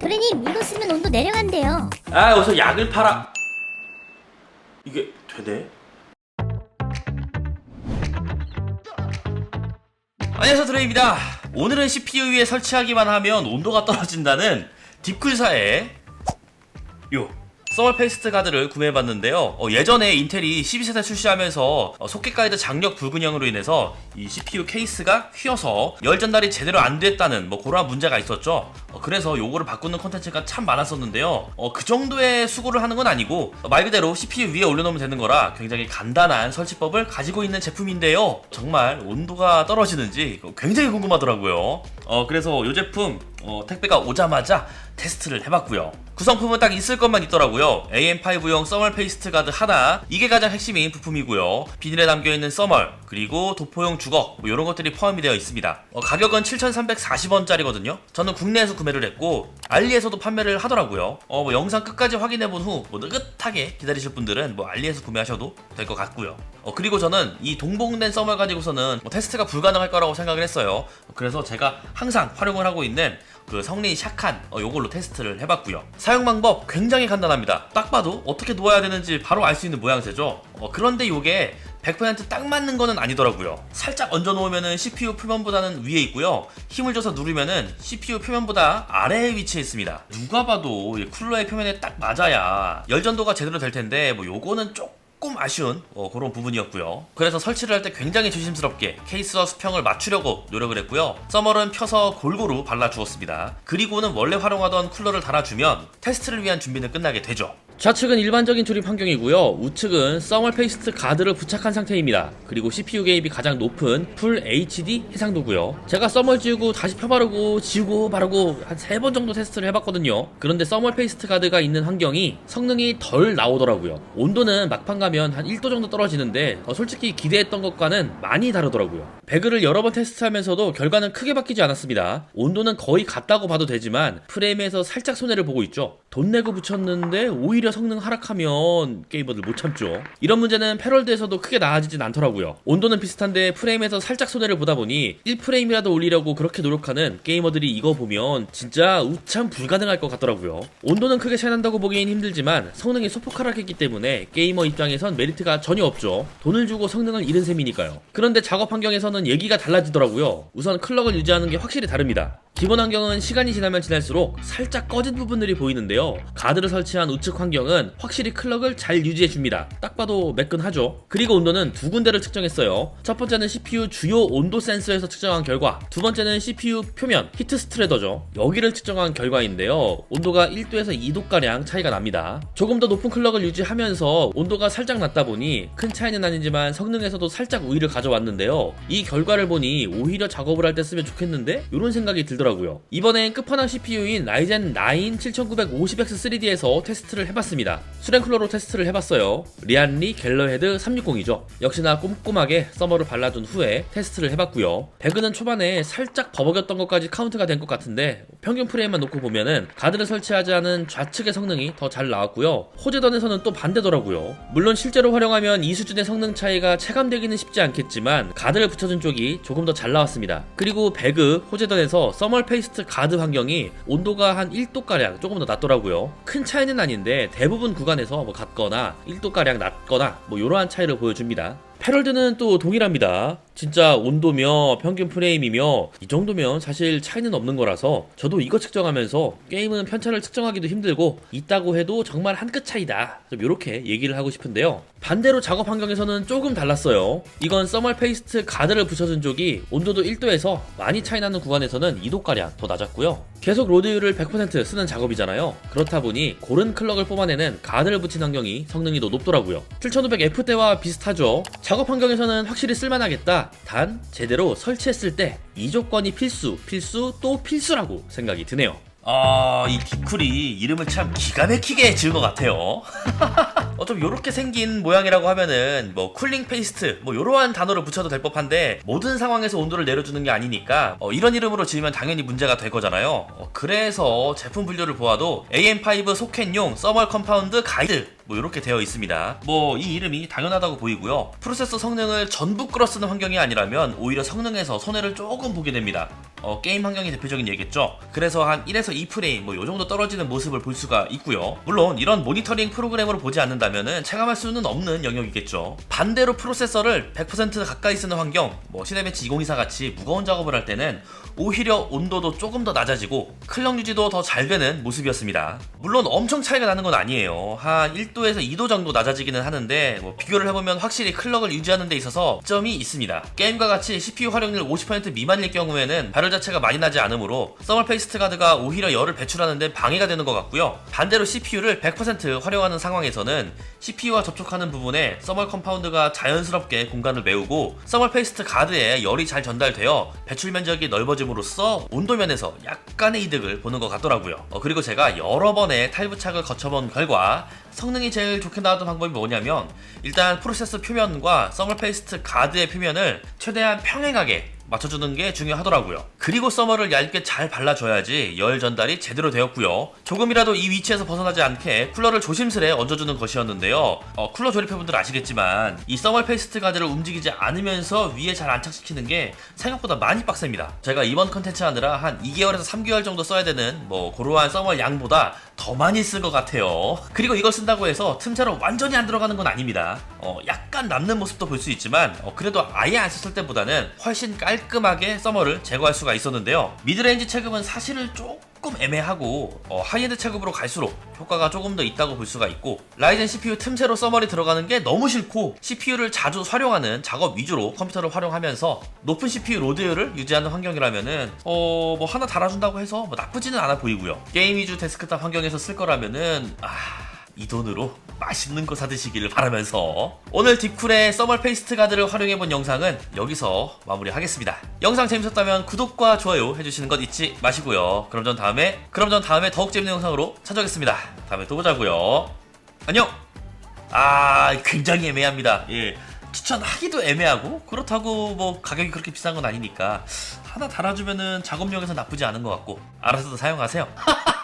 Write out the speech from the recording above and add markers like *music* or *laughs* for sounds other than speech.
도련님 이거 쓰면 온도 내려간대요. 아 어서 약을 팔아 이게 되네? 안녕하세요 드레입니다 오늘은 CPU 위에 설치하기만 하면 온도가 떨어진다는 딥쿨사의 요 서멀 페이스트 가드를 구매해봤는데요 어, 예전에 인텔이 12세대 출시하면서 어, 소켓 가이드 장력 불균형으로 인해서 이 CPU 케이스가 휘어서 열 전달이 제대로 안 됐다는 뭐 그런 문제가 있었죠 어, 그래서 요거를 바꾸는 컨텐츠가 참 많았었는데요 어, 그 정도의 수고를 하는 건 아니고 어, 말 그대로 CPU 위에 올려놓으면 되는 거라 굉장히 간단한 설치법을 가지고 있는 제품인데요 정말 온도가 떨어지는지 굉장히 궁금하더라고요 어, 그래서 이 제품 어, 택배가 오자마자 테스트를 해봤고요. 구성품은 딱 있을 것만 있더라고요. AM5용 써멀 페이스트 가드 하나, 이게 가장 핵심인 부품이고요. 비닐에 담겨있는 써멀, 그리고 도포용 주 걱, 뭐 이런 것들이 포함이 되어 있습니다. 어, 가격은 7,340원짜리거든요. 저는 국내에서 구매를 했고, 알리에서도 판매를 하더라고요. 어, 뭐 영상 끝까지 확인해 본 후, 뭐 느긋하게 기다리실 분들은 뭐 알리에서 구매하셔도 될 것 같고요. 어, 그리고 저는 이 동봉된 써멀 가지고서는 뭐 테스트가 불가능할 거라고 생각을 했어요. 그래서 제가 항상 활용을 하고 있는 그 성능이 샥한 어, 요걸로 테스트를 해봤고요. 사용 방법 굉장히 간단합니다. 딱 봐도 어떻게 놓아야 되는지 바로 알 수 있는 모양새죠. 어, 그런데 요게 100%딱 맞는 거는 아니더라고요. 살짝 얹어 놓으면은 CPU 표면보다는 위에 있고요. 힘을 줘서 누르면은 CPU 표면보다 아래에 위치해 있습니다. 누가 봐도 이 쿨러의 표면에 딱 맞아야 열전도가 제대로 될 텐데 뭐 요거는 조금 아쉬운 어, 그런 부분이었고요. 그래서 설치를 할 때 굉장히 조심스럽게 케이스와 수평을 맞추려고 노력을 했고요. 써멀은 펴서 골고루 발라 주었습니다. 그리고는 원래 활용하던 쿨러를 달아주면 테스트를 위한 준비는 끝나게 되죠. 좌측은 일반적인 조립 환경이고요. 우측은 써멀 페이스트 가드를 부착한 상태입니다. 그리고 CPU 개입이 가장 높은 풀 HD 해상도고요. 제가 써멀 지우고 다시 펴바르고 지우고 바르고 한세번 정도 테스트를 해봤거든요. 그런데 써멀 페이스트 가드가 있는 환경이 성능이 덜 나오더라고요. 온도는 막판 가면 한 1도 정도 떨어지는데 어, 솔직히 기대했던 것과는 많이 다르더라고요. 배그를 여러 번 테스트하면서도 결과는 크게 바뀌지 않았습니다. 온도는 거의 같다고 봐도 되지만 프레임에서 살짝 손해를 보고 있죠. 돈 내고 붙였는데 오히려 성능 하락하면 게이머들 못 참죠. 이런 문제는 패럴드에서도 크게 나아지진 않더라고요. 온도는 비슷한데 프레임에서 살짝 손해를 보다 보니 1프레임이라도 올리려고 그렇게 노력하는 게이머들이 이거 보면 진짜 우참 불가능할 것 같더라고요. 온도는 크게 차이 난다고 보기엔 힘들지만 성능이 소폭 하락했기 때문에 게이머 입장에선 메리트가 전혀 없죠. 돈을 주고 성능을 잃은 셈이니까요. 그런데 작업 환경에서는 얘기가 달라지더라고요. 우선 클럭을 유지하는 게 확실히 다릅니다. 기본 환경은 시간이 지나면 지날수록 살짝 꺼진 부분들이 보이는데요. 가드를 설치한 우측 환경 은 확실히 클럭을 잘 유지해줍니다. 딱 봐도 매끈하죠. 그리고 온도는 두 군데를 측정했어요. 첫 번째는 CPU 주요 온도 센서에서 측정한 결과, 두 번째는 CPU 표면 히트 스트레더죠. 여기를 측정한 결과인데요. 온도가 1도에서 2도가량 차이가 납니다. 조금 더 높은 클럭을 유지하면서 온도가 살짝 낮다 보니 큰 차이는 아니지만 성능에서도 살짝 우위를 가져왔는데요. 이 결과를 보니 오히려 작업을 할 때 쓰면 좋겠는데? 이런 생각이 들더라고요. 이번엔 끝판왕 CPU인 라이젠 9 7950X3D에서 테스트를 해봤습니다. 수랭 쿨러로 테스트를 해봤어요. 리안리 갤러헤드 360이죠. 역시나 꼼꼼하게 서머를 발라둔 후에 테스트를 해봤고요. 배그는 초반에 살짝 버벅였던 것까지 카운트가 된 것 같은데 평균 프레임만 놓고 보면은 가드를 설치하지 않은 좌측의 성능이 더 잘 나왔고요. 호재던에서는 또 반대더라고요. 물론 실제로 활용하면 이 수준의 성능 차이가 체감되기는 쉽지 않겠지만 가드를 붙여준 쪽이 조금 더 잘 나왔습니다. 그리고 배그 호재던에서 서멀 페이스트 가드 환경이 온도가 한 1도 가량 조금 더 낮더라고요. 큰 차이는 아닌데 대부분 구간에서 뭐 같거나 1도가량 낮거나 뭐 이러한 차이를 보여줍니다. 패럴드는 또 동일합니다. 진짜 온도며 평균 프레임이며 이 정도면 사실 차이는 없는 거라서 저도 이거 측정하면서 게임은 편차를 측정하기도 힘들고 있다고 해도 정말 한 끗 차이다. 좀 이렇게 얘기를 하고 싶은데요. 반대로 작업 환경에서는 조금 달랐어요. 이건 써멀 페이스트 가드를 붙여준 쪽이 온도도 1도에서 많이 차이 나는 구간에서는 2도가량 더 낮았고요. 계속 로드율을 100% 쓰는 작업이잖아요. 그렇다 보니 고른 클럭을 뽑아내는 가드를 붙인 환경이 성능이 더 높더라고요. 7500F대와 비슷하죠. 작업 환경에서는 확실히 쓸만하겠다. 단 제대로 설치했을 때 이 조건이 필수, 필수 또 필수라고 생각이 드네요. 아, 이 디쿨이 이름을 참 기가 막히게 지은 것 같아요. *laughs* 어, 좀 요렇게 생긴 모양이라고 하면은 뭐 쿨링 페이스트 뭐 요러한 단어를 붙여도 될 법한데 모든 상황에서 온도를 내려주는 게 아니니까 어, 이런 이름으로 지으면 당연히 문제가 될 거잖아요. 어, 그래서 제품 분류를 보아도 AM5 소켓용 서멀 컴파운드 가이드 뭐 이렇게 되어 있습니다. 뭐 이 이름이 당연하다고 보이고요. 프로세서 성능을 전부 끌어쓰는 환경이 아니라면 오히려 성능에서 손해를 조금 보게 됩니다. 어, 게임 환경이 대표적인 예겠죠. 그래서 한 1에서 2프레임 뭐 요 정도 떨어지는 모습을 볼 수가 있고요. 물론 이런 모니터링 프로그램으로 보지 않는다면은 체감할 수는 없는 영역이겠죠. 반대로 프로세서를 100% 가까이 쓰는 환경, 뭐 시네매치 2024 같이 무거운 작업을 할 때는 오히려 온도도 조금 더 낮아지고 클럭 유지도 더 잘 되는 모습이었습니다. 물론 엄청 차이가 나는 건 아니에요. 한 1 도에서 2도 정도 낮아지기는 하는데 뭐 비교를 해보면 확실히 클럭을 유지하는 데 있어서 점이 있습니다. 게임과 같이 CPU 활용률 50% 미만일 경우에는 발열 자체가 많이 나지 않으므로 서멀 페이스트 가드가 오히려 열을 배출하는 데 방해가 되는 것 같고요. 반대로 CPU를 100% 활용하는 상황에서는 CPU와 접촉하는 부분에 서멀 컴파운드가 자연스럽게 공간을 메우고 서멀 페이스트 가드에 열이 잘 전달되어 배출 면적이 넓어짐으로써 온도 면에서 약간의 이득을 보는 것 같더라고요. 어, 그리고 제가 여러 번의 탈부착을 거쳐본 결과 성능이 제일 좋게 나왔던 방법이 뭐냐면 일단 프로세서 표면과 서멀 페이스트 가드의 표면을 최대한 평행하게 맞춰주는 게 중요하더라고요. 그리고 서머를 얇게 잘 발라줘야지 열 전달이 제대로 되었고요. 조금이라도 이 위치에서 벗어나지 않게 쿨러를 조심스레 얹어주는 것이었는데요. 어, 쿨러 조립해분들 아시겠지만 이 서멀 페이스트 가드를 움직이지 않으면서 위에 잘 안착시키는 게 생각보다 많이 빡셉니다. 제가 이번 컨텐츠 하느라 한 2개월에서 3개월 정도 써야 되는 뭐 고루한 서멀 양보다 더 많이 쓴 것 같아요. 그리고 이걸 쓴다고 해서 틈새로 완전히 안 들어가는 건 아닙니다. 어, 약간 남는 모습도 볼 수 있지만 어, 그래도 아예 안 썼을 때보다는 훨씬 깔 끔하게 서머를 제거할 수가 있었는데요. 미드레인지 체급은 사실은 조금 애매하고 어, 하이엔드 체급으로 갈수록 효과가 조금 더 있다고 볼 수가 있고 라이젠 CPU 틈새로 서머리 들어가는 게 너무 싫고 CPU를 자주 활용하는 작업 위주로 컴퓨터를 활용하면서 높은 CPU 로드율을 유지하는 환경이라면은 어 뭐 하나 달아준다고 해서 뭐 나쁘지는 않아 보이고요. 게임 위주 데스크탑 환경에서 쓸 거라면은 아. 이 돈으로 맛있는 거 사드시기를 바라면서 오늘 딥쿨의 서멀 페이스트 가드를 활용해본 영상은 여기서 마무리하겠습니다. 영상 재밌었다면 구독과 좋아요 해주시는 것 잊지 마시고요. 그럼 전 다음에 그럼 전 다음에 더욱 재밌는 영상으로 찾아오겠습니다. 다음에 또 보자고요. 안녕. 아 굉장히 애매합니다. 예. 추천하기도 애매하고 그렇다고 뭐 가격이 그렇게 비싼 건 아니니까 하나 달아주면은 작업용에서 나쁘지 않은 것 같고 알아서도 사용하세요. *laughs*